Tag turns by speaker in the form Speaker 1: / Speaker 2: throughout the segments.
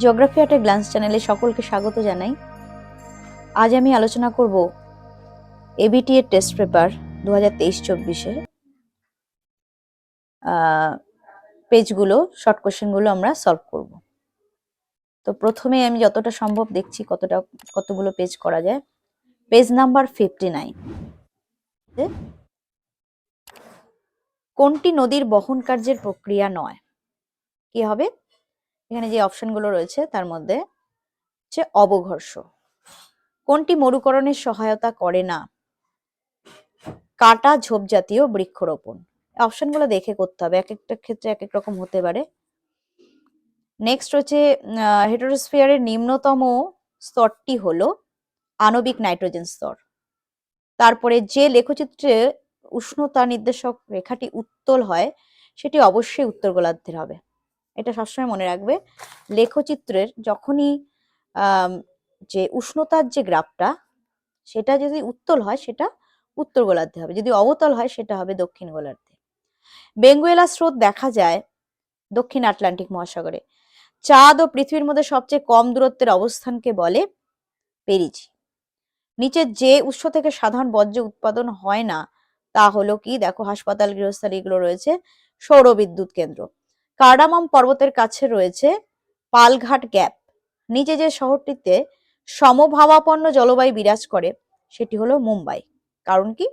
Speaker 1: Geography একটা glance চ্যানেলে সকলকে স্বাগত জানাই। আজ আমি আলোচনা করব এবিটি এর টেস্ট পেপার দু হাজার তেইশ চব্বিশে। পেজগুলো শর্ট কোশ্চেনগুলো আমরা সলভ করব। তো প্রথমে আমি যতটা সম্ভব দেখছি কতটা, কতগুলো পেজ করা যায়। পেজ নাম্বার ফিফটি নাইন কোনটি নদীর বহন কার্যের প্রক্রিয়া নয়? কি হবে? এখানে যে অপশনগুলো রয়েছে, তার মধ্যে হচ্ছে অবঘর্ষ। কোনটি মরুকরণের সহায়তা করে না? কাটা ঝোপ জাতীয় বৃক্ষরোপণ। অপশনগুলো দেখে করতে হবে। এক একটা ক্ষেত্রে এক এক রকম হতে পারে। নেক্সট হচ্ছে হেটারোস্ফিয়ারের নিম্নতম স্তরটি হলো আণবিক নাইট্রোজেন স্তর। তারপরে যে লেখচিত্রে উষ্ণতা নির্দেশক রেখাটি উত্তল হয়, সেটি অবশ্যই উত্তর গোলার্ধের হবে। এটা সবসময় মনে রাখবে। লেখচিত্রের যখনই যে উষ্ণতার যে গ্রাফটা, সেটা যদি উত্তল হয়, সেটা উত্তর গোলার্ধে হবে। যদি অবতল হয়, সেটা হবে দক্ষিণ গোলার্ধে। বেঙ্গুয়েলা স্রোত দেখা যায় দক্ষিণ আটলান্টিক মহাসাগরে। চাঁদ ও পৃথিবীর মধ্যে সবচেয়ে কম দূরত্বের অবস্থানকে বলে পেরিজি নিচের যে উৎস থেকে সাধারণ বর্জ্য উৎপাদন হয় না, তা হলো কি? দেখো, হাসপাতাল, গৃহস্থালী এগুলো রয়েছে। সৌর বিদ্যুৎ কেন্দ্র। কার্ডামাম পর্বতের কাছে রয়েছে পালঘাট গ্যাপ। নিচে যে শহরটিতে সমভাবাপন্ন জলবায়ু বিরাজ করে, সেটি হলো মুম্বাই। কারণ কি?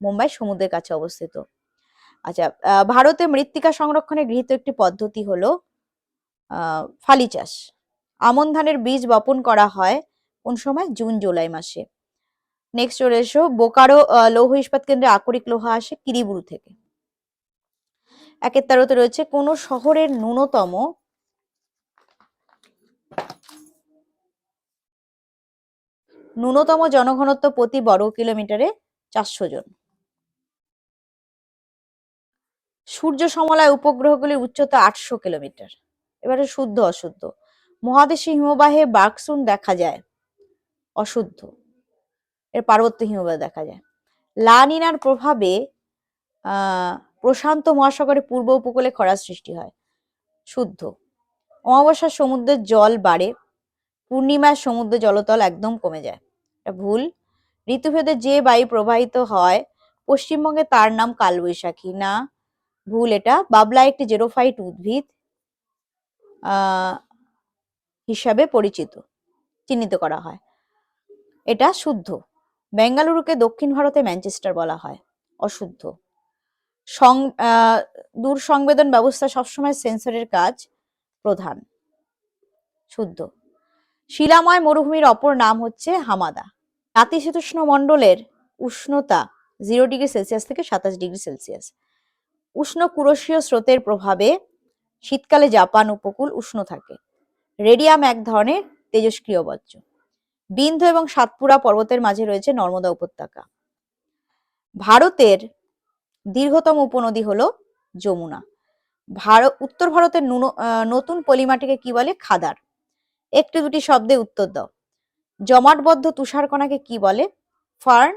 Speaker 1: মুম্বাই সমুদ্রের কাছে অবস্থিত। আচ্ছা ভারতে মৃত্তিকা সংরক্ষণে গৃহীত একটি পদ্ধতি হলো ফালি চাষ। আমন ধানের বীজ বপন করা হয় কোন সময়? জুন, জুলাই মাসে। নেক্সট চলে এসো। বোকারো লৌহ ইস্পাত কেন্দ্রে আকরিক লোহা আসে কিরিবুরু থেকে। একের তেরোতে রয়েছে কোন শহরের ন্যূনতম ন্যূনতম জনঘনত্ব প্রতি বর্গ কিলোমিটারে চারশো জন। সূর্য সমলায় উপগ্রহগুলির উচ্চতা আটশো কিলোমিটার। এবারে শুদ্ধ অশুদ্ধ। মহাদেশী হিমবাহে বার্কসুন দেখা যায় অশুদ্ধ। এর পার্বত্য হিমবাহ দেখা যায়। লানিনার প্রভাবে, আহ প্রশান্ত মহাসাগরে পূর্ব উপকূলে খরার সৃষ্টি হয়। শুদ্ধ। অমাবস্যার সমুদ্রের জল বাড়ে, পূর্ণিমার সমুদ্র জলতল একদম কমে যায়। ভুল। ঋতুভেদে যে বায়ু প্রবাহিত হয়, পশ্চিমবঙ্গে তার নাম কালবৈশাখী। না, ভুল এটা। বাবলা একটি জেরোফাইট উদ্ভিদ হিসাবে পরিচিত, চিহ্নিত করা হয়। এটা শুদ্ধ। বেঙ্গালুরুকে দক্ষিণ ভারতে ম্যানচেস্টার বলা হয়। অশুদ্ধ। সং দূর সংবেদন ব্যবস্থা সবসময় সেন্সরের কাজ প্রধান। শুদ্ধ। শিলাময় মরুভূমির অপর নাম হচ্ছে হামাদা। নাতিশীতোষ্ণ মণ্ডলের উষ্ণতা জিরো ডিগ্রি সেলসিয়াস থেকে সাতাশ ডিগ্রি সেলসিয়াস উষ্ণ কুরসীয় স্রোতের প্রভাবে শীতকালে জাপান উপকূল উষ্ণ থাকে। রেডিয়াম এক ধরনের তেজস্ক্রিয় বর্জ্য। বিন্ধ এবং সাতপুরা পর্বতের মাঝে রয়েছে নর্মদা উপত্যকা। ভারতের দীর্ঘতম উপনদী হলো যমুনা। ভারত উত্তর ভারতের নতুন পলিমাটিকে কি বলে? খাদার। একটি দুটি শব্দে উত্তর দাও। জমাটবদ্ধ তুষারকণাকে কি বলে? ফার্ন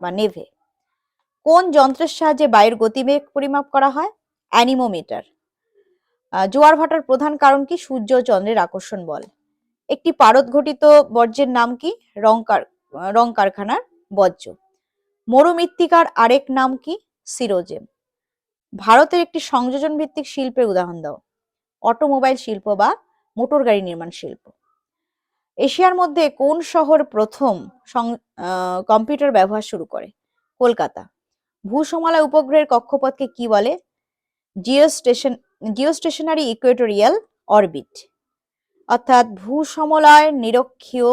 Speaker 1: বা নেভে। কোন যন্ত্রের সাহায্যে বায়ুর গতিবেগ পরিমাপ করা হয়? অ্যানিমোমিটার। জোয়ার ভাটার প্রধান কারণ কি? সূর্য চন্দ্রের আকর্ষণ বল। একটি পারদ ঘটিত বর্জ্যের নাম কি? রং কার রং কারখানার বর্জ্য। মরুমৃত্তিকার আরেক নাম কি? সিরোজেম ভারতের একটি সংযোজন ভিত্তিক শিল্পের উদাহরণ দাও। অটোমোবাইল শিল্প বা মোটর গাড়ি নির্মাণ শিল্প। এশিয়ার মধ্যে কোন শহর প্রথম কম্পিউটার ব্যবহার শুরু করে? কলকাতা। ভূসমলা উপগ্রহের কক্ষপথকে কি বলে? Geo station geostationary equatorial orbit. অর্থাৎ ভূসমলয় নিরক্ষীয়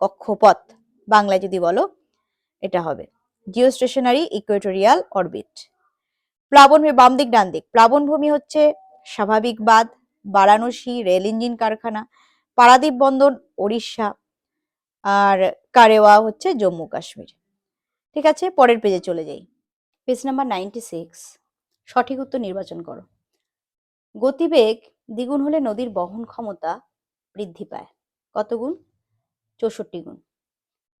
Speaker 1: কক্ষপথ। বাংলায় যদি বলো, এটা হবে। জিওস্টেশনারি ইকুয়েটোরিয়াল অরবিট প্লাবনভূমি বাম দিক ডান দিক প্লাবনভূমি হচ্ছে স্বাভাবিক বাদ বারাণসী রেল ইঞ্জিন কারখানা, পারাদ্বীপ বন্দর, ওড়িশা, আর কারেওয়া হচ্ছে জম্মু কাশ্মীর। ঠিক আছে, পরের পেজে চলে যাই। পেজ নাম্বার নাইনটি সিক্স সঠিক উত্তর নির্বাচন করো। গতিবেগ দ্বিগুণ হলে নদীর বহন ক্ষমতা বৃদ্ধি পায়। কত গুণ? চৌষট্টি গুণ।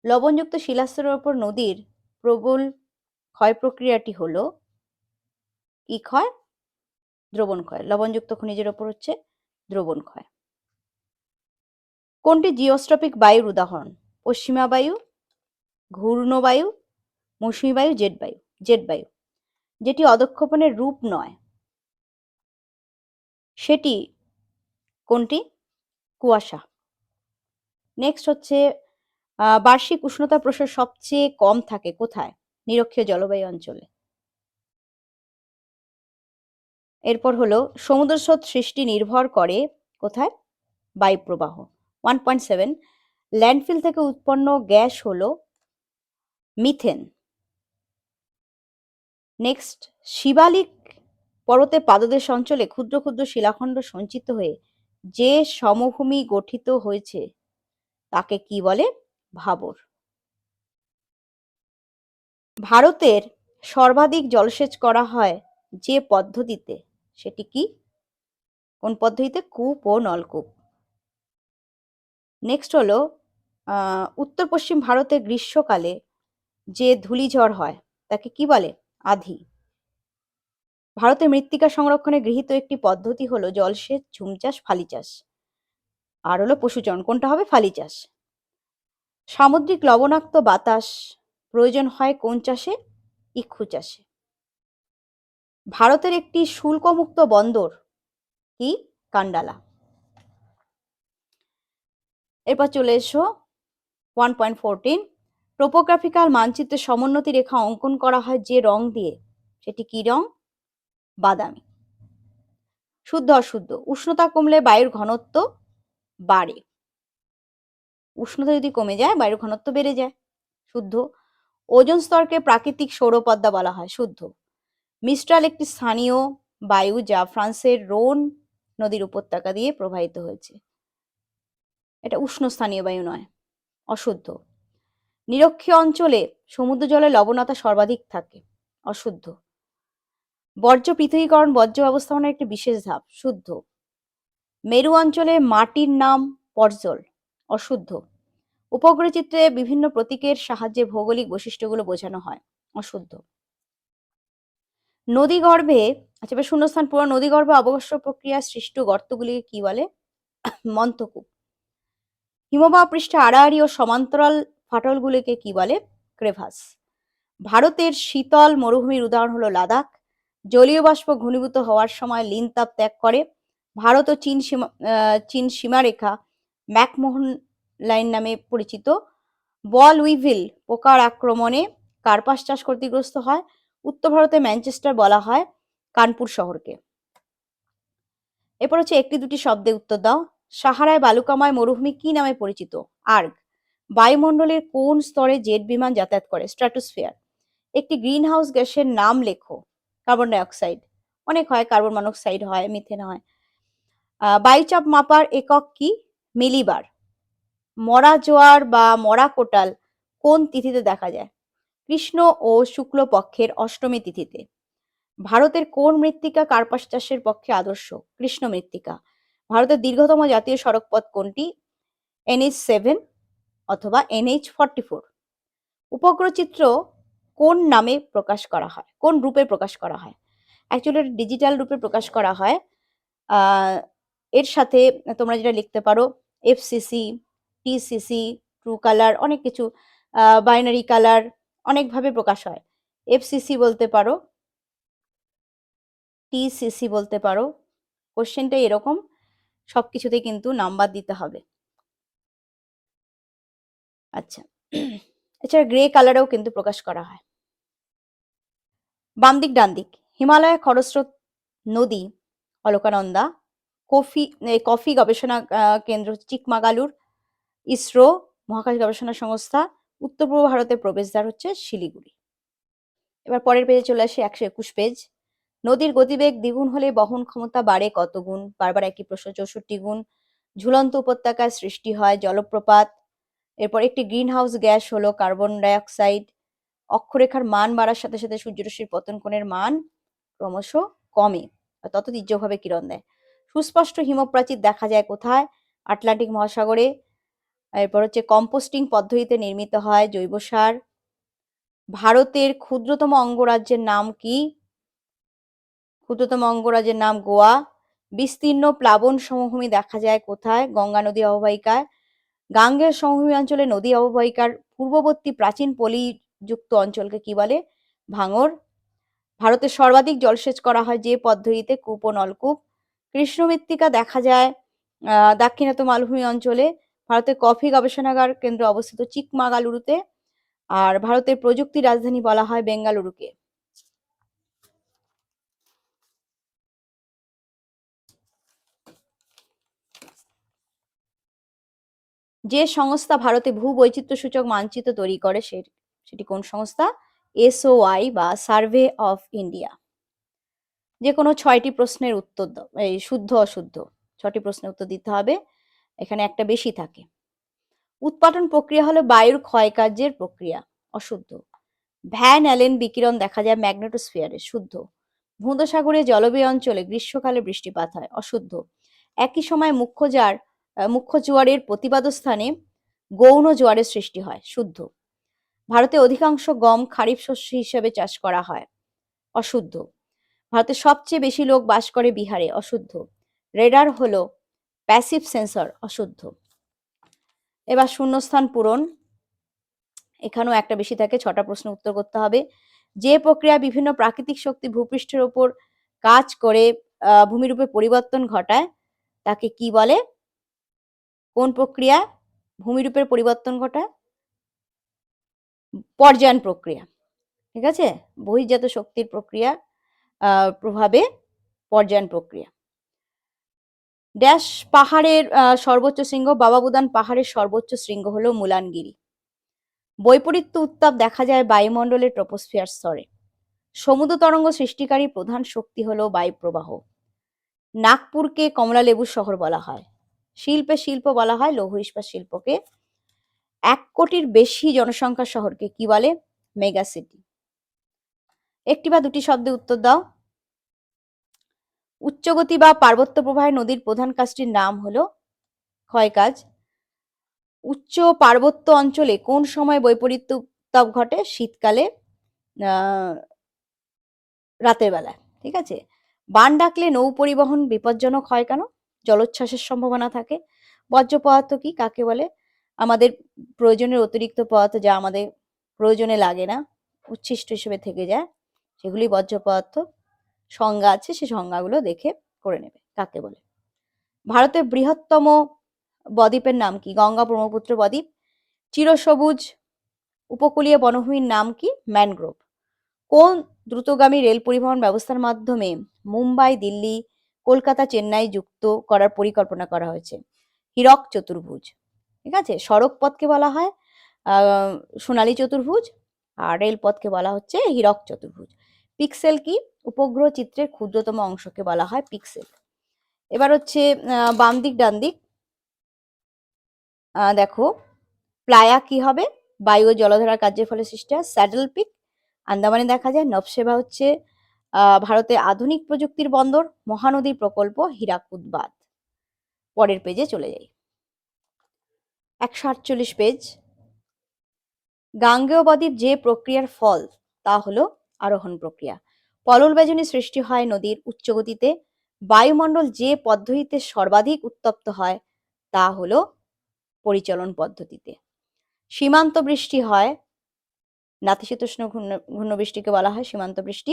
Speaker 1: লবণযুক্ত শিলাস্তরের ওপর নদীর প্রবল ক্ষয় প্রক্রিয়াটি হল কি ক্ষয়? দ্রবণ ক্ষয়। লবণযুক্ত খনিজের ওপর হচ্ছে দ্রবণ ক্ষয়। কোনটি জিওস্ট্রপিক বায়ুর উদাহরণ? পশ্চিমা বায়ু, ঘূর্ণ বায়ু, মৌসুমী বায়ু, জেট বায়ু। জেট বায়ু। যেটি অধক্ষপণের রূপ নয়। সেটি কোনটি? কুয়াশা। নেক্সট হচ্ছে বার্ষিক উষ্ণতা প্রসার সবচেয়ে কম থাকে কোথায়? নিরক্ষীয় জলবায়ু অঞ্চলে। এরপর হলো, সমুদ্র স্রোত সৃষ্টি নির্ভর করে কোথায়? বায়ুপ্রবাহ। ওয়ান পয়েন্ট সেভেন ল্যান্ডফিল থেকে উৎপন্ন গ্যাস হলো মিথেন নেক্সট শিবালিক পর্বতে পাদদেশ অঞ্চলে ক্ষুদ্র ক্ষুদ্র শিলাখণ্ড সঞ্চিত হয়ে যে সমভূমি গঠিত হয়েছে, তাকে কি বলে? ভাবর। ভারতের সর্বাধিক জলসেচ করা হয় যে পদ্ধতিতে, সেটি কি? কোন পদ্ধতিতে? কূপ ও নলকূপ। নেক্সট হলো উত্তর পশ্চিম ভারতে গ্রীষ্মকালে যে ধূলিঝড় হয়, তাকে কি বলে? আধি। ভারতে মৃত্তিকা সংরক্ষণে গৃহীত একটি পদ্ধতি হলো জলসেচ ঝুম চাষ ফালি চাষ আর হলো পশুচরণ কোনটা হবে? ফালি চাষ সামুদ্রিক লবণাক্ত বাতাস প্রয়োজন হয় কোন চাষে? ইক্ষু চাষে। ভারতের একটি শুল্কমুক্ত বন্দর কি? কান্ডালা। এরপর চলে এসো ওয়ান পয়েন্ট ফোরটিন টোপোগ্রাফিক্যাল মানচিত্রের সমোন্নতি রেখা অঙ্কন করা হয় যে রং দিয়ে। সেটি কি রং? বাদামি। শুদ্ধ অশুদ্ধ। উষ্ণতা কমলে বায়ুর ঘনত্ব বাড়ে। উষ্ণতা যদি কমে যায়, বায়ুর ঘনত্ব বেড়ে যায়। শুদ্ধ। ওজন স্তরকে প্রাকৃতিক সৌরপদ্মা বলা হয়, শুদ্ধ। মিস্ট্রাল একটি স্থানীয় বায়ু যা ফ্রান্সের রোন নদীর উপত্যকা দিয়ে প্রবাহিত হয়েছে। এটা উষ্ণ স্থানীয় বায়ু নয়, অশুদ্ধ। নিরক্ষীয় অঞ্চলে সমুদ্র জলে লবণতা সর্বাধিক থাকে, অশুদ্ধ। বর্জ্য পৃথকীকরণ, বর্জ্য ব্যবস্থাপনার একটি বিশেষ ধাপ, শুদ্ধ। মেরু অঞ্চলে মাটির নাম পর্জল অশুদ্ধ। উপগ্রহ চিত্রে বিভিন্ন প্রতীকের সাহায্যে ভৌগোলিক বৈশিষ্ট্যগুলো বোঝানো হয়, অশুদ্ধ। নদী গর্ভে আচ্ছা এবার শূন্যস্থান, পুরো নদী গর্ভে অবকাশ প্রক্রিয়া সৃষ্ট গর্তগুলিকে কি বলে? মন্তকূপ হিমবাহ পৃষ্ঠে আড়াআড়ি ও সমান্তরাল ফাটলগুলিকে কি বলে? ক্রেভাস। ভারতের শীতল মরুভূমির উদাহরণ হলো লাদাখ। জলীয় বাষ্প ঘনীভূত হওয়ার সময় লিন তাপ ত্যাগ করে। ভারত ও চীন সীমা চীন সীমারেখা ম্যাকমোহন লাইন নামে পরিচিত। বল উইভিল পোকার আক্রমণে কার্পাস চাষ ক্ষতিগ্রস্ত হয়? উত্তর ভারতে ম্যানচেস্টার বলা হয় কানপুর শহরকে। এরপর হচ্ছে একটি দুটি শব্দে উত্তর দাও। সাহারায় বালুকাময় মরুভূমি কি নামে পরিচিত? আর্গ। বায়ুমণ্ডলের কোন স্তরে জেট বিমান যাতায়াত করে? স্ট্র্যাটোস্ফিয়ার। একটি গ্রিন হাউস গ্যাসের নাম লেখো, কার্বন ডাইঅক্সাইড। অনেক হয়, কার্বন মনোক্সাইড হয়, মিথেন হয়। বায়ুচাপ মাপার একক কি? মিলিবার। মরা জোয়ার বা মরা কোটাল কোন তিথিতে দেখা যায়? কৃষ্ণ ও শুক্ল পক্ষের অষ্টমী তিথিতে। ভারতের কোন মৃত্তিকা কার্পাস চাষের পক্ষে আদর্শ? কৃষ্ণ মৃত্তিকা। ভারতের দীর্ঘতম জাতীয় সড়ক পথ কোনটি? এনএইচ সেভেন অথবা এনএইচ ফর্টি ফোর। উপগ্রহ চিত্র কোন নামে প্রকাশ করা হয়? কোন রূপে প্রকাশ করা হয়? অ্যাকচুয়ালি ডিজিটাল রূপে প্রকাশ করা হয়। এর সাথে তোমরা যেটা লিখতে পারো এফসিসি টিসিসি ট্রু কালার অনেক কিছু বাইনারি কালার অনেকভাবে প্রকাশ হয়। এফসিসি বলতে পারো টিসিসি বলতে পারো, কোশ্চেনটা এরকম, সবকিছুতে কিন্তু নাম্বার দিতে হবে। আচ্ছা এছাড়া গ্রে কালারেও কিন্তু প্রকাশ করা হয়। বাম দিক ডান দিক হিমালয় খরস্রোত নদী, অলকানন্দা কফি কফি গবেষণা কেন্দ্র চিকমাগালুর। ইসরো মহাকাশ গবেষণা সংস্থা। উত্তর পূর্ব ভারতের প্রবেশদ্বার হচ্ছে শিলিগুড়ি। এবার পরের পেজে চলে আসি, একশো একুশ পেজ নদীর গতিবেগ দ্বিগুণ হলে বহন ক্ষমতা বাড়ে কত গুণ? বারবার একই প্রশ্ন, চৌষট্টি গুণ। ঝুলন্ত উপত্যকায় সৃষ্টি হয় জলপ্রপাত। এরপর একটি গ্রিন হাউস গ্যাস হলো কার্বন ডাইঅক্সাইড অক্ষরেখার মান বাড়ার সাথে সাথে সূর্যরশ্মির পতন কোণের মান ক্রমশ কমে তত তীর্যকভাবে কিরণ দেয়। সুস্পষ্ট হিমপ্রাচীর দেখা যায় কোথায়? আটলান্টিক মহাসাগরে। এরপর হচ্ছে কম্পোস্টিং পদ্ধতিতে নির্মিত হয় জৈব সার। ভারতের ক্ষুদ্রতম অঙ্গরাজ্যের নাম কি? ক্ষুদ্রতম অঙ্গরাজ্যের নাম গোয়া। বিস্তীর্ণ প্লাবন সমভূমি দেখা যায় কোথায়? গঙ্গা নদী অববাহিকায়। গাঙ্গেয় সমভূমি অঞ্চলে নদী অববাহিকার পূর্ববর্তী প্রাচীন পলিযুক্ত অঞ্চলকে কি বলে? ভাঙর। ভারতে সর্বাধিক জলসেচ করা হয় যে পদ্ধতিতে কূপ ও নলকূপ। কৃষ্ণ মৃত্তিকা দেখা যায় দাক্ষিণাত্য মালভূমি অঞ্চলে। ভারতের কফি গবেষণাগার কেন্দ্র অবস্থিত চিকমাগালুরুতে আর ভারতের প্রযুক্তি রাজধানী বলা হয় বেঙ্গালুরুকে। যে সংস্থা ভারতে ভূবৈচিত্র্য সূচক মানচিত্র তৈরি করে সেটি কোন সংস্থা? এসওআই বা সার্ভে অফ ইন্ডিয়া। যে কোনো ছয়টি প্রশ্নের উত্তর এই শুদ্ধ, অশুদ্ধ ছটি প্রশ্নের উত্তর দিতে হবে। এখানে একটা বেশি থাকে। উৎপাদন প্রক্রিয়া হলো বায়ুর ক্ষয়কার্যের প্রক্রিয়া, অশুদ্ধ। ভ্যান অ্যালেন বিকিরণ দেখা যায় ম্যাগনেটোস্ফিয়ারে, শুদ্ধ। ভূমধ্যসাগরে জলবায়ু অঞ্চলে গ্রীষ্মকালে বৃষ্টিপাত হয়, অশুদ্ধ। একই সময় মুখ্য জার মুখ্য জোয়ারের প্রতিবাদ স্থানে গৌণ জোয়ারের সৃষ্টি হয়, শুদ্ধ। ভারতে অধিকাংশ গম খারিফ শস্য হিসেবে চাষ করা হয়, অশুদ্ধ। ভারতে সবচেয়ে বেশি লোক বাস করে বিহারে, অশুদ্ধ। রেডার হলো প্যাসিভ সেন্সর অশুদ্ধ। এবার শূন্যস্থান পূরণ। এখানেও একটা বেশি থাকে, ছটা প্রশ্ন উত্তর করতে হবে। যে প্রক্রিয়া বিভিন্ন প্রাকৃতিক শক্তি ভূপৃষ্ঠের ওপর কাজ করে ভূমিরূপে পরিবর্তন ঘটায়, তাকে কি বলে? কোন প্রক্রিয়া ভূমিরূপের পরিবর্তন ঘটায়? পর্যায়ন প্রক্রিয়া। ঠিক আছে? বহির্জাত শক্তির প্রক্রিয়া। প্রভাবে পর্যায়ন প্রক্রিয়া। ড্যাশ পাহাড়ের সর্বোচ্চ শৃঙ্গ, বাবাবুদান পাহাড়ের সর্বোচ্চ শৃঙ্গ হলো মুলানগিরি। বৈপরীত্য উত্তাপ দেখা যায় বায়ুমণ্ডলের ট্রপোস্ফিয়ার স্তরে। সমুদ্র তরঙ্গ সৃষ্টিকারী প্রধান শক্তি হলো বায়ুপ্রবাহ। নাগপুরকে কমলা লেবুর শহর বলা হয়। শিল্পে শিল্প বলা হয়, লৌহ ইস্পাত শিল্পকে। এক কোটির বেশি জনসংখ্যার শহরকে কি বলে? Mega city. একটি বা দুটি শব্দে উত্তর দাও। উচ্চগতি বা পার্বত্য প্রবাহের নদীর প্রধান কাজটির নাম হলো ক্ষয়কাজ। উচ্চ পার্বত্য অঞ্চলে কোন সময় বৈপরীত্য উত্তাপ ঘটে? শীতকালে রাতের বেলায়, ঠিক আছে? বান ডাকলে নৌ পরিবহন বিপজ্জনক হয় কেন? জলোচ্ছ্বাসের সম্ভাবনা থাকে। বর্জ্য পদার্থ কি? কাকে বলে? আমাদের প্রয়োজনের অতিরিক্ত পদার্থ যা আমাদের প্রয়োজনে লাগে না, উচ্ছিষ্ট হিসেবে থেকে যায়। সেগুলি বর্জ্য পদার্থ সংজ্ঞা আছে, সে সংজ্ঞাগুলো দেখে করে নেবে, কাকে বলে। ভারতের বৃহত্তম বদ্বীপের নাম কি? গঙ্গা ব্রহ্মপুত্র বদ্বীপ। চিরসবুজ উপকূলীয় বনভূমির নাম কি? ম্যানগ্রোভ। কোন দ্রুতগামী রেল পরিবহন ব্যবস্থার মাধ্যমে মুম্বাই, দিল্লি, কলকাতা, চেন্নাই যুক্ত করার পরিকল্পনা করা হয়েছে? হীরক চতুর্ভুজ, ঠিক আছে? সড়ক পথকে বলা হয় সোনালী চতুর্ভুজ, আর রেলপথকে বলা হচ্ছে হীরক চতুর্ভুজ। পিক্সেল কি? উপগ্রহ চিত্রের ক্ষুদ্রতম অংশকে বলা হয় পিক্সেল। এবার হচ্ছে বাম দিক ডান দিক দেখো, প্লায়া কি হবে? বায়ু জলধারার কার্যের ফলে সৃষ্টি হয় স্যাডেল পিক। আন্দামানে দেখা যায় নবসেবা হচ্ছে ভারতে আধুনিক প্রযুক্তির বন্দর মহানদী প্রকল্প হীরাকুদবাদ পরের পেজে চলে যাই। একশো আটচল্লিশ পেজ গাঙ্গেয় বদ্বীপ যে প্রক্রিয়ার ফল, তা হলো আরোহণ প্রক্রিয়া। পলল বেজনী সৃষ্টি হয় নদীর উচ্চগতিতে। বায়ুমণ্ডল যে পদ্ধতিতে সর্বাধিক উত্তপ্ত হয়, তা হলো পরিচলন পদ্ধতিতে। সীমান্ত বৃষ্টি হয়, নাতিশীতোষ্ণ ঘূর্ণ বৃষ্টিকে বলা হয় সীমান্ত বৃষ্টি।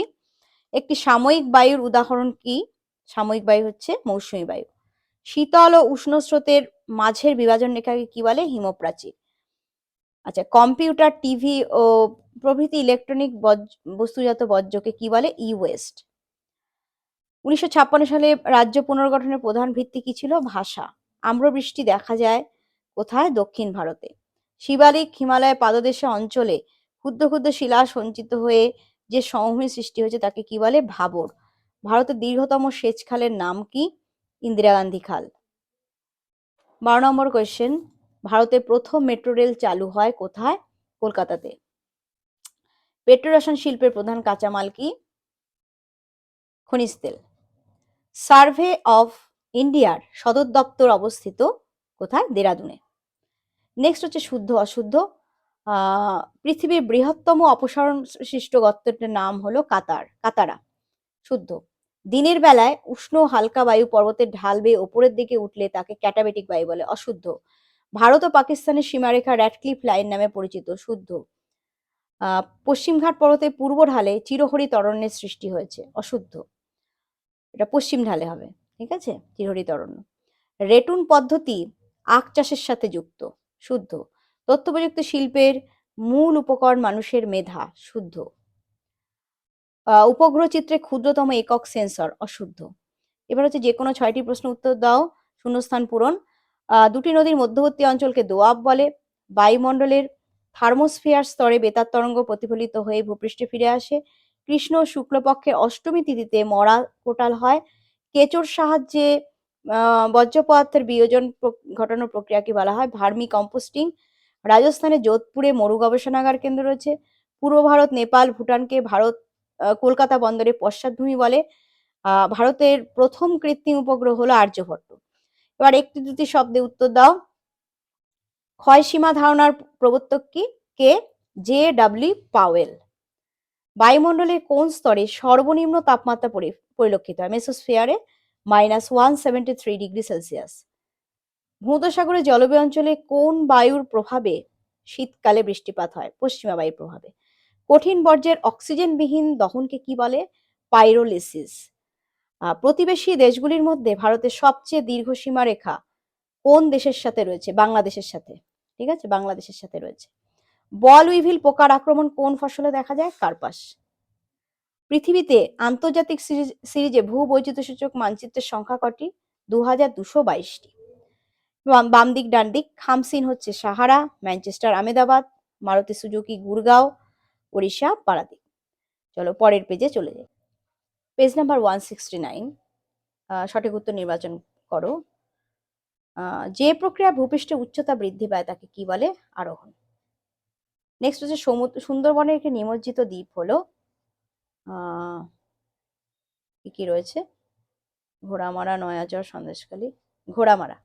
Speaker 1: একটি সাময়িক বায়ুর উদাহরণ কি? সাময়িক বায়ু হচ্ছে মৌসুমী বায়ু। শীতল ও উষ্ণ স্রোতের মাঝের বিভাজন রেখাকে কি বলে? হিমপ্রাচীর। আচ্ছা কম্পিউটার, টিভি ও প্রভৃতি ইলেকট্রনিক বস্তুজাত বর্জ্যকে কি বলে? ই ওয়েস্ট উনিশশো সালে রাজ্য পুনর্গঠনের প্রধান ভিত্তি কি ছিল? ভাষা। আম্রবৃষ্টি দেখা যায় কোথায়? দক্ষিণ ভারতে। শিবালিক হিমালয় পাদদেশে অঞ্চলে ক্ষুদ্র ক্ষুদ্র শিলা সঞ্চিত হয়ে যে সমভূমি সৃষ্টি হয়েছে তাকে কি বলে? ভাবর। ভারতের দীর্ঘতম সেচ খালের নাম কি? ইন্দিরা গান্ধী খাল। বারো নম্বর কোয়েশ্চেন ভারতের প্রথম মেট্রো রেল চালু হয় কোথায়? কলকাতাতে। পেট্রোরসায়ন শিল্পের প্রধান কাঁচামাল কি? খনিজ তেল। সার্ভে অফ ইন্ডিয়ার সদর দপ্তর অবস্থিত কোথায়? দেরাদুনে। নেক্সট হচ্ছে শুদ্ধ অশুদ্ধ। পৃথিবীর বৃহত্তম অপসারণ সৃষ্ট গর্তটির নাম হলো কাতার, কাতারা। শুদ্ধ। দিনের বেলায় উষ্ণ হালকা বায়ু পর্বতের ঢাল বেয়ে ওপরের দিকে উঠলে তাকে ক্যাটাবেটিক বায়ু বলে। অশুদ্ধ। ভারত ও পাকিস্তানের সীমারেখা র্যাডক্লিফ লাইন নামে পরিচিত শুদ্ধ। পশ্চিমঘাট পর্বতের পূর্ব ঢালে চিরহরিত অরণ্যের সৃষ্টি হয়েছে, অশুদ্ধ। এটা পশ্চিম ঢালে হবে, ঠিক আছে? চিরহরিত অরণ্য রেটুন পদ্ধতি আখ চাষের সাথে যুক্ত, শুদ্ধ। তথ্য প্রযুক্তি শিল্পের মূল উপকরণ মানুষের মেধা, শুদ্ধ। উপগ্রহ চিত্রে ক্ষুদ্রতম একক সেন্সর, অশুদ্ধ। এবার হচ্ছে যে কোনো ছয়টি প্রশ্ন উত্তর দাও, শূন্যস্থান পূরণ। দুটি নদীর মধ্যবর্তী অঞ্চলকে দোয়াব বলে। বায়ুমণ্ডলের থার্মোস্ফিয়ার স্তরে বেতার তরঙ্গ প্রতিফলিত হয়ে ভূপৃষ্ঠে ফিরে আসে। কৃষ্ণ ও শুক্লপক্ষের অষ্টমী তিথিতে মরা কোটাল হয়। কেঁচোর সাহায্যে বর্জ্য বিয়োজন ঘটানোর প্রক্রিয়াকে বলা হয় ভার্মি কম্পোস্টিং। রাজস্থানের যোধপুরে মরু গবেষণাগার কেন্দ্র রয়েছে। পূর্ব ভারত, নেপাল, ভুটানকে ভারত কলকাতা বন্দরে পশ্চাৎভূমি বলে। ভারতের প্রথম কৃত্রিম উপগ্রহ হলো আর্যভট্ট। এবার একটি দুটি শব্দে উত্তর দাও। ক্ষয় সীমা ধারণার প্রবর্তক কি? কে? J W Powell. বায়ুমণ্ডলের কোন স্তরে সর্বনিম্ন তাপমাত্রা পরি- পরিলক্ষিত হয়? মেসোস্ফিয়ারে minus one seventy three degree Celsius. ভূমধ্যসাগরের জলবায়ু অঞ্চলে কোন বায়ুর প্রভাবে শীতকালে বৃষ্টিপাত হয়? পশ্চিমা বায়ুর প্রভাবে। কঠিন বর্জ্যের অক্সিজেনবিহীন দহনকে কি বলে? পাইরোলিসিস। প্রতিবেশী দেশগুলির মধ্যে ভারতের সবচেয়ে দীর্ঘ সীমারেখা কোন দেশের সাথে রয়েছে? বাংলাদেশের সাথে। ঠিক আছে? বাংলাদেশের সাথে রয়েছে। বল উইভিল পোকার আক্রমণ কোন ফসলে দেখা যায়? কার্পাস। পৃথিবীতে আন্তর্জাতিক সিরিজ- ভূ বৈচিত্র্যসূচক মানচিত্রের সংখ্যা কটি? দু হাজার দুশো বাইশটি। বাম দিক, ডান দিক, খামসিন হচ্ছে Sahara, Manchester, Ahmedabad, Maruti Suzuki, Gurgaon, Odisha, Paradip. চলো পরের পেজে চলে যাই। Page number one sixty nine সঠিক উত্তর নির্বাচন করো। যে প্রক্রিয়া ভূপৃষ্ঠে উচ্চতা বৃদ্ধি পায় তাকে কি বলে? আরোহণ। নেক্সট হচ্ছে সমুদ্র, সুন্দরবনের একটি নিমজ্জিত দ্বীপ হলো কি কি রয়েছে? ঘোড়ামারা নয়াজর সন্দেশখালী, ঘোড়ামারা।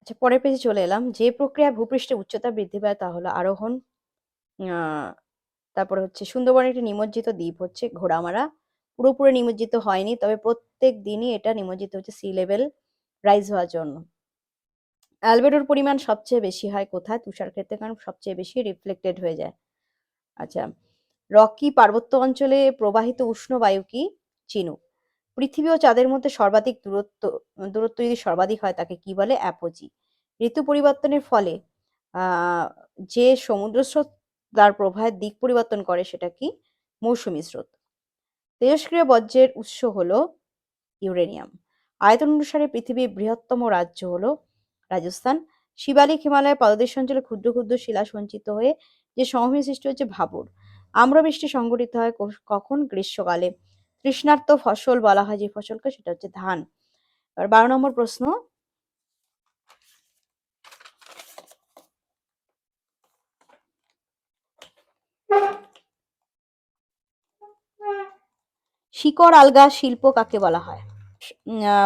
Speaker 1: আচ্ছা পরের পেজে চলে এলাম। যে প্রক্রিয়া ভূপৃষ্ঠে উচ্চতা বৃদ্ধি পায় তা হলো আরোহণ। তারপরে হচ্ছে সুন্দরবনের একটি নিমজ্জিত দ্বীপ হচ্ছে ঘোড়ামারা। পুরোপুরি নিমজ্জিত হয়নি, তবে প্রত্যেক দিনই এটা নিমজ্জিত হচ্ছে সি লেভেল রাইজ হওয়ার জন্য। অ্যালবেডোর পরিমাণ সবচেয়ে বেশি হয় কোথায়? তুষার ক্ষেত্রে কারণ সবচেয়ে বেশি রিফ্লেক্টেড হয়ে যায়। আচ্ছা রকি পার্বত্য অঞ্চলে প্রবাহিত উষ্ণ বায়ু কি? চিনুক পৃথিবী ও চাঁদের মধ্যে সর্বাধিক দূরত্ব দূরত্ব যদি সর্বাধিক হয় তাকে কি বলে? অ্যাপোজি ঋতু পরিবর্তনের ফলে যে সমুদ্র স্রোত তার প্রবাহের দিক পরিবর্তন করে সেটা কি? মৌসুমী স্রোত। তেজস্ক্রিয় বর্জ্যের উৎস হলো ইউরেনিয়াম। আয়তন অনুসারে পৃথিবীর বৃহত্তম রাজ্য হলো রাজস্থান। শিবালিক হিমালয়ের পাদদেশ অঞ্চলে ক্ষুদ্র ক্ষুদ্র শিলা সঞ্চিত হয়ে যে সমভূমি সৃষ্টি হচ্ছে ভাবুর। আম্রবৃষ্টি সংঘটিত হয় কখন? গ্রীষ্মকালে। তৃষ্ণার্ত ফসল বলা হয় যে ফসলকে সেটা হচ্ছে ধান। এবার বারো নম্বর প্রশ্ন শিকড়, আলগা শিল্প কাকে বলা হয়?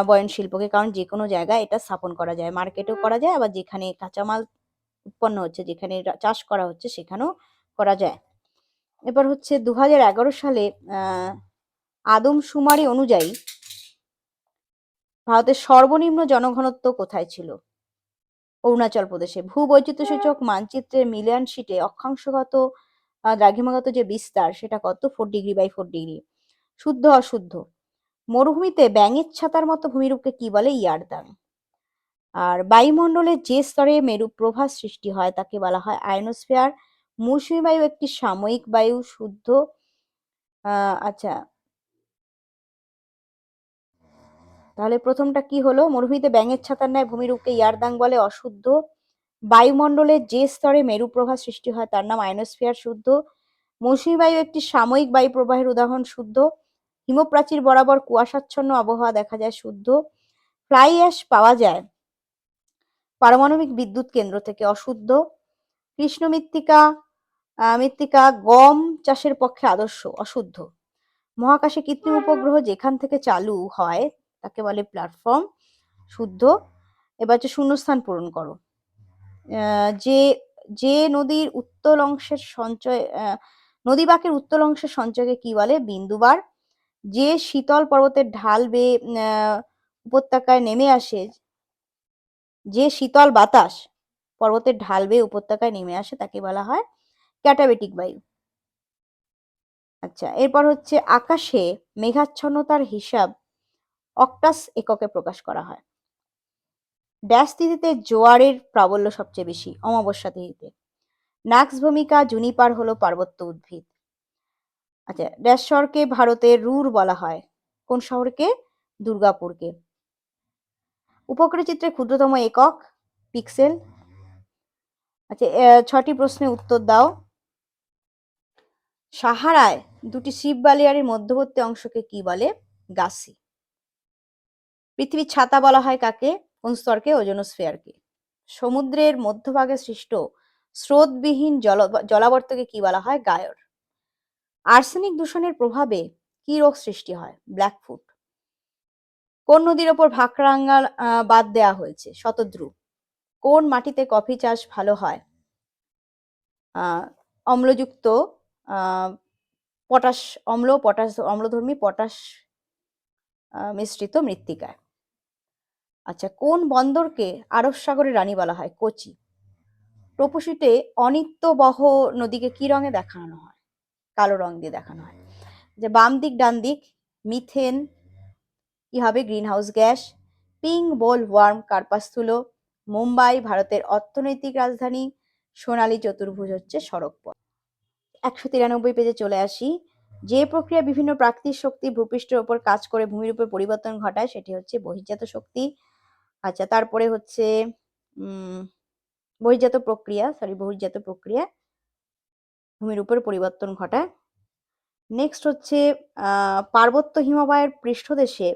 Speaker 1: বয়ন শিল্পকে, কারণ যে কোনো জায়গায় এটা স্থাপন করা যায়। মার্কেটেও করা যায়, আবার যেখানে কাঁচামাল উৎপন্ন হচ্ছে, যেখানে চাষ করা হচ্ছে, সেখানেও করা যায়। এবার হচ্ছে দু হাজার এগারো সালে আদমশুমারি অনুযায়ী ভারতের সর্বনিম্ন জনঘনত্ব কোথায় ছিল? অরুণাচল প্রদেশে। ভূবৈচিত্র্যসূচক মানচিত্রের মিলিয়ন শিটে অক্ষাংশগত দ্রাঘিমাগত যে বিস্তার, সেটা কত? Four degree by four degree শুদ্ধ, অশুদ্ধ। মরুভূমিতে ব্যাঙের ছাতার মতো ভূমিরূপকে কি বলে? ইয়ারদাং আর বায়ুমণ্ডলে যে স্তরে মেরু প্রভা সৃষ্টি হয়, তাকে বলা হয় আয়নোস্ফিয়ার। মৌসুমী বায়ু একটি সাময়িক বায়ু, শুদ্ধ। আচ্ছা। তাহলে প্রথমটা কি হলো? মরুভূমিতে ব্যাঙের ছাতার ন্যায় ভূমিরূপকে ইয়ারদাং বলে, অশুদ্ধ। বায়ুমণ্ডলের যে স্তরে মেরু প্রভা সৃষ্টি হয়, তার নাম আয়নোস্ফিয়ার শুদ্ধ। মৌসুমী বায়ু একটি সাময়িক বায়ু প্রবাহের উদাহরণ শুদ্ধ। হিমপ্রাচীর বরাবর কুয়াশাচ্ছন্ন আবহাওয়া দেখা যায় শুদ্ধ। ফ্লাই অ্যাশ পাওয়া যায় পারমাণবিক বিদ্যুৎ কেন্দ্র থেকে অশুদ্ধ। কৃষ্ণ মৃত্তিকা মৃত্তিকা গম চাষের পক্ষে আদর্শ, অশুদ্ধ। মহাকাশে কৃত্রিম উপগ্রহ যেখান থেকে চালু হয়, তাকে বলে প্ল্যাটফর্ম, শুদ্ধ। এবার হচ্ছে শূন্যস্থান পূরণ করো। যে যে নদীর উত্তল অংশের সঞ্চয় নদী বাঁকের উত্তল অংশের সঞ্চয়কে কি বলে? বিন্দুবার। যে শীতল পর্বতের ঢাল বেয়ে উপত্যকায় নেমে আসে, যে শীতল বাতাস পর্বতের ঢাল বেয়ে উপত্যকায় নেমে আসে তাকে বলা হয় ক্যাটাবেটিক বায়ু। আচ্ছা এরপর হচ্ছে আকাশে মেঘাচ্ছন্নতার হিসাব অক্টাস এককে প্রকাশ করা হয়। ড্যাশ তিথিতে জোয়ারের প্রাবল্য সবচেয়ে বেশি, অমাবস্যা তিথিতে। নাক্স ভূমিকা জুনিপার হলো পার্বত্য উদ্ভিদ। আচ্ছা ড্যাশ শহরকে ভারতের রুর বলা হয়। কোন শহরকে? দুর্গাপুরকে। উপগ্রহ চিত্রে ক্ষুদ্রতম একক, পিক্সেল। আচ্ছা ছটি প্রশ্নের উত্তর দাও। সাহারায় দুটি শিব বালিয়ারের মধ্যবর্তী অংশকে কি বলে? গাছি। পৃথিবীর ছাতা বলা হয় কাকে? কোন স্তরকে? ওজোনোস্ফিয়ারকে। সমুদ্রের মধ্যভাগে সৃষ্ট স্রোতবিহীন জল, জলাবর্তকে কি বলা হয়? গায়র। আর্সেনিক দূষণের প্রভাবে কি রোগ সৃষ্টি হয়? ব্ল্যাকফুট। কোন নদীর ওপর ভাকরাঙ্গা বাদ দেয়া হয়েছে? শতদ্রু। কোন মাটিতে কফি চাষ ভালো হয়? অম্লযুক্ত পটাশ, অম্ল, পটাশ, অম্লধর্মী পটাশ মিশ্রিত মৃত্তিকায়। আচ্ছা কোন বন্দরকে আরব সাগরের রানী বলা হয়? কোচি। প্রপুষিতে অনিত্যবহ নদীকে কি রঙে দেখানো হয়? কালো রং দিয়ে দেখানো হয়। যে বাম দিক, ডান দিক, মিথেন কি হবে green house gas, pink, bollworm কার্পাস্থুলো মুম্বাই, ভারতের অর্থনৈতিক রাজধানী, সোনালী চতুর্ভুজ হচ্ছে সড়ক পথ একশো তিরানব্বই পেজে চলে আসি। যে প্রক্রিয়া বিভিন্ন প্রাকৃতিক শক্তি ভূপৃষ্ঠের ওপর কাজ করে ভূমির উপর পরিবর্তন ঘটায়, সেটি হচ্ছে বহির্জাত শক্তি। আচ্ছা তারপরে হচ্ছে বহির্জাত প্রক্রিয়া সরি বহির্জাত প্রক্রিয়া, ভূমির উপর পরিবর্তন ঘটায়। নেক্সট হচ্ছে পার্বত্য হিমালয়ের পৃষ্ঠদেশে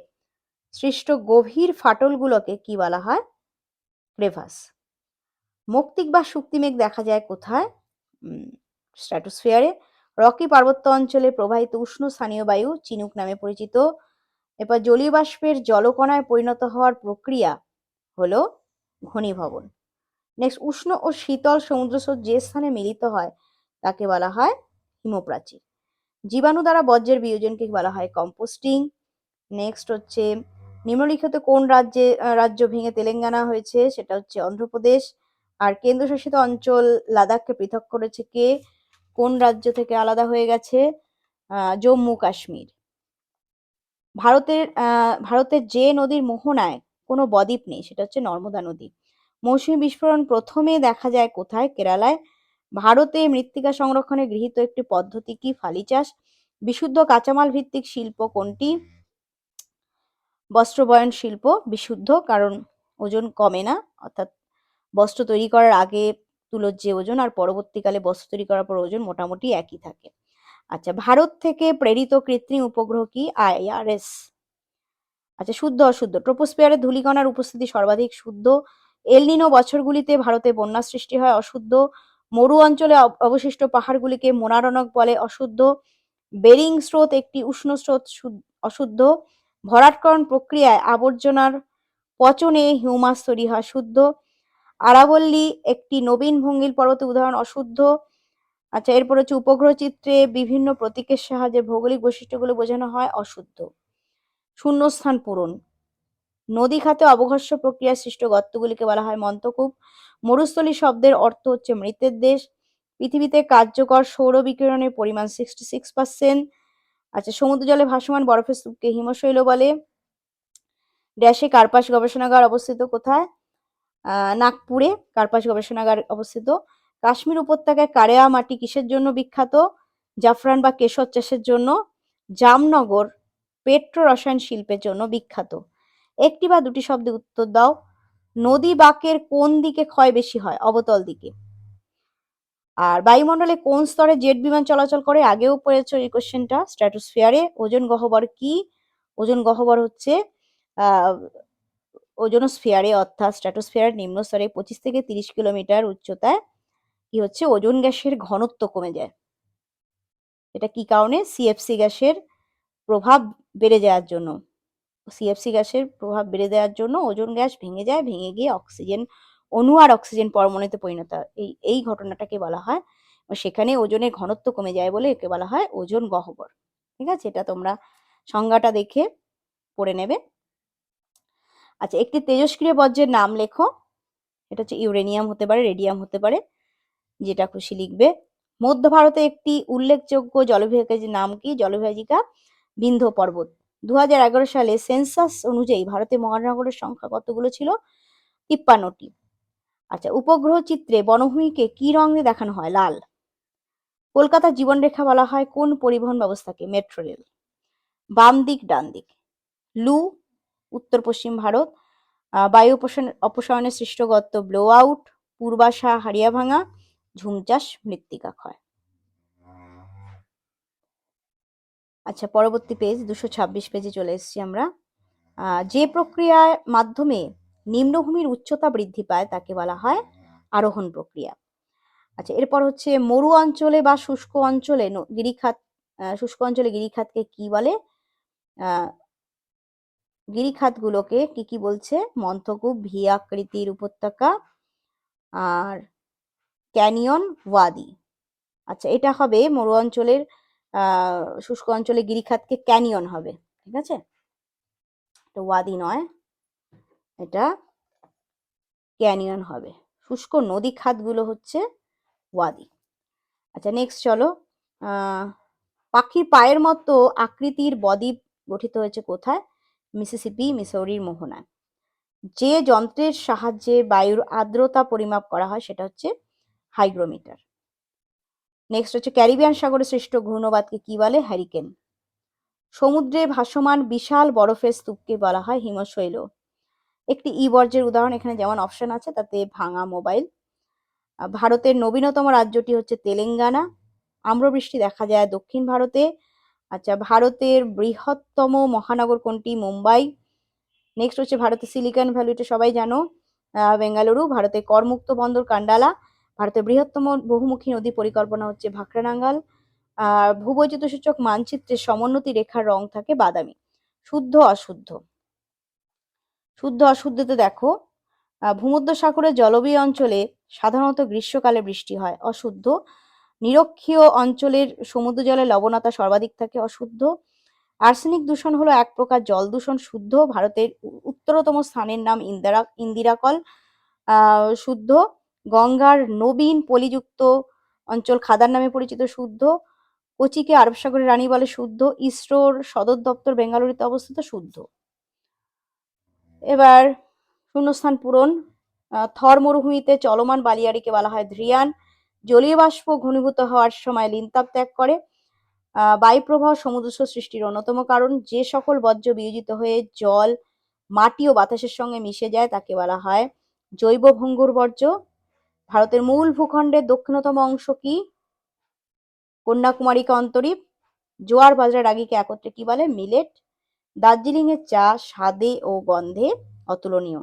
Speaker 1: সৃষ্ট গভীর ফাটলগুলোকে কি বলা হয়? ক্রেভাস। মৌক্তিক বা শুক্তিমেঘ দেখা যায় কোথায়? স্ট্র্যাটোস্ফিয়ারে রকি পার্বত্য অঞ্চলে প্রবাহিত উষ্ণ স্থানীয় বায়ু, চিনুক নামে পরিচিত। এরপর জলীয় বাষ্পের জলকণায় পরিণত হওয়ার প্রক্রিয়া হলো ঘনীভবন। নেক্সট উষ্ণ ও শীতল সমুদ্রস্রোত যে স্থানে মিলিত হয়, তাকে বলা হয় হিমপ্রাচীর। জীবাণু দ্বারা বর্জ্যের বিয়োজনকে বলা হয় কম্পোস্টিং। নেক্সট হচ্ছে, নিম্নলিখিত কোন রাজ্যে রাজ্য ভেঙে তেলেঙ্গানা হয়েছে, সেটা হচ্ছে অন্ধ্রপ্রদেশ। আর কেন্দ্রশাসিত অঞ্চল লাদাখকে পৃথক করেছে কে? কোন রাজ্য থেকে আলাদা হয়ে গেছে? জম্মু কাশ্মীর। ভারতের ভারতের যে নদীর মোহনায় কোনো বদ্বীপ নেই, সেটা হচ্ছে নর্মদা নদী। মৌসুমী বিস্ফোরণ প্রথমে দেখা যায় কোথায়? কেরালায়। ভারতে মৃত্তিকা সংরক্ষণে গৃহীত একটি পদ্ধতি কি? ফালি চাষ। বিশুদ্ধ কাঁচামাল ভিত্তিক শিল্প কোনটি? বস্ত্রবয়ন শিল্প বিশুদ্ধ, কারণ ওজন কমে না। অর্থাৎ বস্ত্র তৈরি করার আগে তুলোর যে ওজন, আর পরবর্তীকালে বস্ত্র তৈরি করার পর ওজন মোটামুটি একই থাকে। আচ্ছা ভারত থেকে প্রেরিত কৃত্রিম উপগ্রহ কি? আইআরএস। আচ্ছা শুদ্ধ, অশুদ্ধ। ট্রোপোস্পিয়ারে ধূলিকণার উপস্থিতি সর্বাধিক শুদ্ধ। এলনিনো বছরগুলিতে ভারতে বন্যা সৃষ্টি হয় অশুদ্ধ। মরু অঞ্চলে অবশিষ্ট পাহাড়গুলিকে মোনারণক বলে অশুদ্ধ। বেরিং স্রোত একটি উষ্ণ স্রোত অশুদ্ধ। ভরাটকরণ প্রক্রিয়ায় আবর্জনার পচনে হিউমাস তৈরি হয় শুদ্ধ। আরাবল্লী একটি নবীন ভঙ্গিল পর্বতের উদাহরণ অশুদ্ধ। আচ্ছা এরপর হচ্ছে উপগ্রহ চিত্রে বিভিন্ন প্রতীকের সাহায্যে ভৌগোলিক বৈশিষ্ট্যগুলো বোঝানো হয় অশুদ্ধ। শূন্যস্থান পূরণ। নদী খাতে অবঘর্ষ প্রক্রিয়া সৃষ্ট গর্তগুলিকে বলা হয় মন্তকূপ মরুস্থলী শব্দের অর্থ হচ্ছে মৃতের দেশ। পৃথিবীতে কার্যকর সৌর বিকিরণের পরিমাণ সিক্সটি সিক্স পার্সেন্ট আচ্ছা সমুদ্র জলে ভাসমান বরফের স্তূপকে হিমশৈল বলে। ড্যাশে কার্পাস গবেষণাগার অবস্থিত কোথায়? নাগপুরে কার্পাস গবেষণাগার অবস্থিত। কাশ্মীর উপত্যকায় কারেয়া মাটি কিসের জন্য বিখ্যাত? জাফরান বা কেশর চাষের জন্য? জামনগর পেট্রো রসায়ন শিল্পের জন্য বিখ্যাত। একটি বা দুটি শব্দে উত্তর দাও। নদী বাঁকের কোন দিকে ক্ষয় বেশি হয়? অবতল দিকে। আর বায়ুমণ্ডলে কোন স্তরে জেট বিমান চলাচল করে? আগেও পড়েছে এই কোশ্চেনটা স্ট্র্যাটোস্ফিয়ারে ওজন গহ্বর কি? ওজন গহ্বর হচ্ছে ওজোনোস্ফিয়ারে, অর্থাৎ স্ট্র্যাটোস্ফিয়ারের নিম্ন স্তরে পঁচিশ থেকে তিরিশ কিলোমিটার উচ্চতায় কি হচ্ছে? ওজন গ্যাসের ঘনত্ব কমে যায়। এটা কি কারণে? সিএফসি গ্যাসের প্রভাব বেড়ে যাওয়ার জন্য। সিএফসি গ্যাসের প্রভাব বেড়ে দেওয়ার জন্য ওজন গ্যাস ভেঙে যায়, ভেঙে গিয়ে অক্সিজেন, অণু আর অক্সিজেন পরমাণুতে পরিণত এই এই ঘটনাটাকে বলা হয়। সেখানে ওজনের ঘনত্ব কমে যায় বলে একে বলা হয় ওজন গহ্বর। ঠিক আছে? এটা তোমরা সংজ্ঞাটা দেখে পড়ে নেবে। আচ্ছা একটি তেজস্ক্রিয় বর্জ্যের নাম লেখো। এটা হচ্ছে ইউরেনিয়াম হতে পারে, রেডিয়াম হতে পারে, যেটা খুশি লিখবে। মধ্য ভারতে একটি উল্লেখযোগ্য জলবিভাজিকার নাম কি? জলবিভাজিকা বিন্ধ্য পর্বত। দু হাজার এগারো সালে সেন্সাস অনুযায়ী ভারতে মহানগরের সংখ্যা কতগুলো ছিল? তিপ্পান্নটি। আচ্ছা উপগ্রহ চিত্রে বনভূমিকে কি রঙে দেখানো হয়? লাল। কলকাতার জীবনরেখা বলা হয় কোন পরিবহন ব্যবস্থাকে? Metro rail. বাম দিক, ডান দিক। লু, উত্তর পশ্চিম ভারত। বায়ু অপসারণ- অপসারণের সৃষ্ট গর্ত ব্লো আউট পূর্বাশা হারিয়া ভাঙা ঝুম চাষ মৃত্তিকা ক্ষয় আচ্ছা পরবর্তী পেজ দুশো ছাব্বিশ পেজে চলে এসেছি আমরা। যে প্রক্রিয়ার মাধ্যমে নিম্নভূমির উচ্চতা বৃদ্ধি পায় তাকে বলা হয় আরোহণ প্রক্রিয়া। আচ্ছা এরপর হচ্ছে মরু অঞ্চলে বা শুষ্ক অঞ্চলে গিরিখাত শুষ্ক অঞ্চলে গিরিখাতকে কি বলে? গিরিখাতগুলোকে কি কি বলছে? মন্থকূপ, ভি আকৃতির উপত্যকা আর ক্যানিয়ন ওয়াদি আচ্ছা এটা হবে মরু অঞ্চলের শুষ্ক অঞ্চলে গিরিখাতকে ক্যানিয়ন হবে, ঠিক আছে? তো ওয়াদি নয়, এটা ক্যানিয়ন হবে। শুষ্ক নদী খাতগুলো হচ্ছে ওয়াদি আচ্ছা নেক্সট চলো। পাখির পায়ের মতো আকৃতির বদ্বীপ গঠিত হয়েছে কোথায়? মিসিসিপি, মিসৌরির মোহনায়। যে যন্ত্রের সাহায্যে বায়ুর আর্দ্রতা পরিমাপ করা হয়, সেটা হচ্ছে হাইগ্রোমিটার। নেক্সট হচ্ছে ক্যারিবিয়ান সাগরে সৃষ্ট ঘূর্ণবাদকে কি বলে? হ্যারিকেন সমুদ্রে ভাসমান বিশাল বরফের স্তূপকে বলা হয় হিমশৈল। একটি ই বর্জ্যের উদাহরণ এখানে যেমন অপশন আছে, তাতে ভাঙা মোবাইল ভারতের নবীনতম রাজ্যটি হচ্ছে তেলেঙ্গানা। আম্রবৃষ্টি দেখা যায় দক্ষিণ ভারতে। আচ্ছা ভারতের বৃহত্তম মহানগর কোনটি? মুম্বাই। নেক্সট হচ্ছে ভারতের সিলিকন ভ্যালি এটা সবাই জানো। বেঙ্গালুরু, ভারতের করমুক্ত বন্দর কান্ডালা। ভারতের বৃহত্তম বহুমুখী নদী পরিকল্পনা হচ্ছে ভাকরানাঙ্গাল। আর ভূবৈচিত্র সূচক মানচিত্রের সমোন্নতি রেখার রং থাকে বাদামি। শুদ্ধ, অশুদ্ধ। শুদ্ধ, অশুদ্ধতে দেখো ভূমধ্য সাগরের জলবায়ু অঞ্চলে সাধারণত গ্রীষ্মকালে বৃষ্টি হয়, অশুদ্ধ। নিরক্ষীয় অঞ্চলের সমুদ্র জলে লবণতা সর্বাধিক থাকে, অশুদ্ধ। আর্সেনিক দূষণ হলো এক প্রকার জল দূষণ, শুদ্ধ। ভারতের উত্তরতম স্থানের নাম ইন্দিরা, ইন্দিরাকল শুদ্ধ। গঙ্গার নবীন পলিযুক্ত অঞ্চল খাদার নামে পরিচিত শুদ্ধ, কোচিকে আরব সাগরের রানী বলে শুদ্ধ, ইসরোর সদর দপ্তর বেঙ্গালুরুতে অবস্থিত শুদ্ধ। এবার শূন্যস্থান পূরণ থর মরুভূমিতে চলমান বালিয়াড়িকে বলা হয় ধ্রিয়ান জলীয় বাষ্প ঘনীভূত হওয়ার সময় লিনতাপ ত্যাগ করে বায়ুপ্রবাহ সমুদ্রস্রোত সৃষ্টির অন্যতম কারণ, যে সকল বর্জ্য বিয়োজিত হয়ে জল, মাটি ও বাতাসের সঙ্গে মিশে যায় তাকে বলা হয় জৈব ভঙ্গুর বর্জ্য। ভারতের মূল ভূখণ্ডের দক্ষিণতম অংশ কি? কন্যাকুমারিকা অন্তরীপ, জোয়ার বাজরা রাগিকে একত্রে কি বলে? মিলেট। দার্জিলিং এর চা স্বাদে ও গন্ধে অতুলনীয়।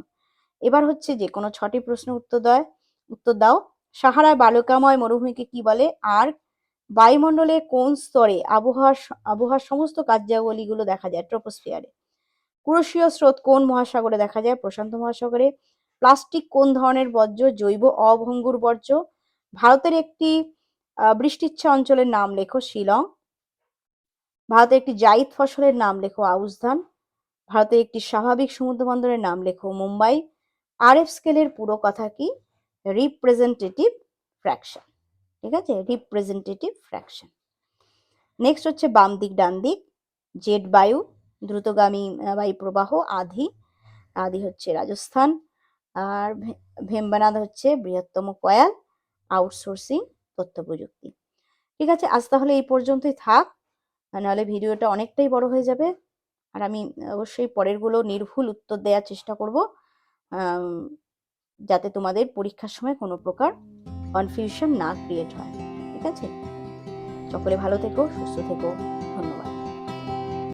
Speaker 1: এবার হচ্ছে যে কোনো ছটি প্রশ্ন উত্তর দেয় উত্তর দাও। সাহারায় বালুকাময় মরুভূমিকে কি বলে? আর বায়ুমণ্ডলে কোন স্তরে আবহাওয়ার আবহাওয়ার সমস্ত কার্যাবলীগুলো দেখা যায়? ট্রপোস্ফিয়ারে কুরুশীয় স্রোত কোন মহাসাগরে দেখা যায়? প্রশান্ত মহাসাগরে। প্লাস্টিক কোন ধরনের বর্জ্য? জৈব, অভঙ্গুর বর্জ্য? ভারতের একটি বৃষ্টিচ্ছা অঞ্চলের নাম লেখো শিলং। ভারতের একটি জাইদ ফসলের নাম লেখো আউশ ধান ভারতের একটি স্বাভাবিক সমুদ্র বন্দরের নাম লেখো মুম্বাই। আর এফ স্কেলের পুরো কথা কি? রিপ্রেজেন্টেটিভ ফ্র্যাকশন ঠিক আছে? রিপ্রেজেন্টেটিভ ফ্র্যাকশন নেক্সট হচ্ছে বাম দিক, ডান দিক। জেট বায়ু, দ্রুতগামী বায়ু প্রবাহ আধি। আদি হচ্ছে রাজস্থান। আর ভেম্বানাদ হচ্ছে বৃহত্তম কয়াল আউটসোর্সিং তথ্য প্রযুক্তি ঠিক আছে, আজ তাহলে এই পর্যন্তই থাক। নাহলে ভিডিওটা অনেকটাই বড় হয়ে যাবে। আর আমি অবশ্যই পরেরগুলো নির্ভুল উত্তর দেওয়ার চেষ্টা করব। যাতে তোমাদের পরীক্ষার সময় কোনো প্রকার কনফিউশন না ক্রিয়েট হয়। ঠিক আছে? সকলে ভালো থেকো, সুস্থ থেকো। ধন্যবাদ।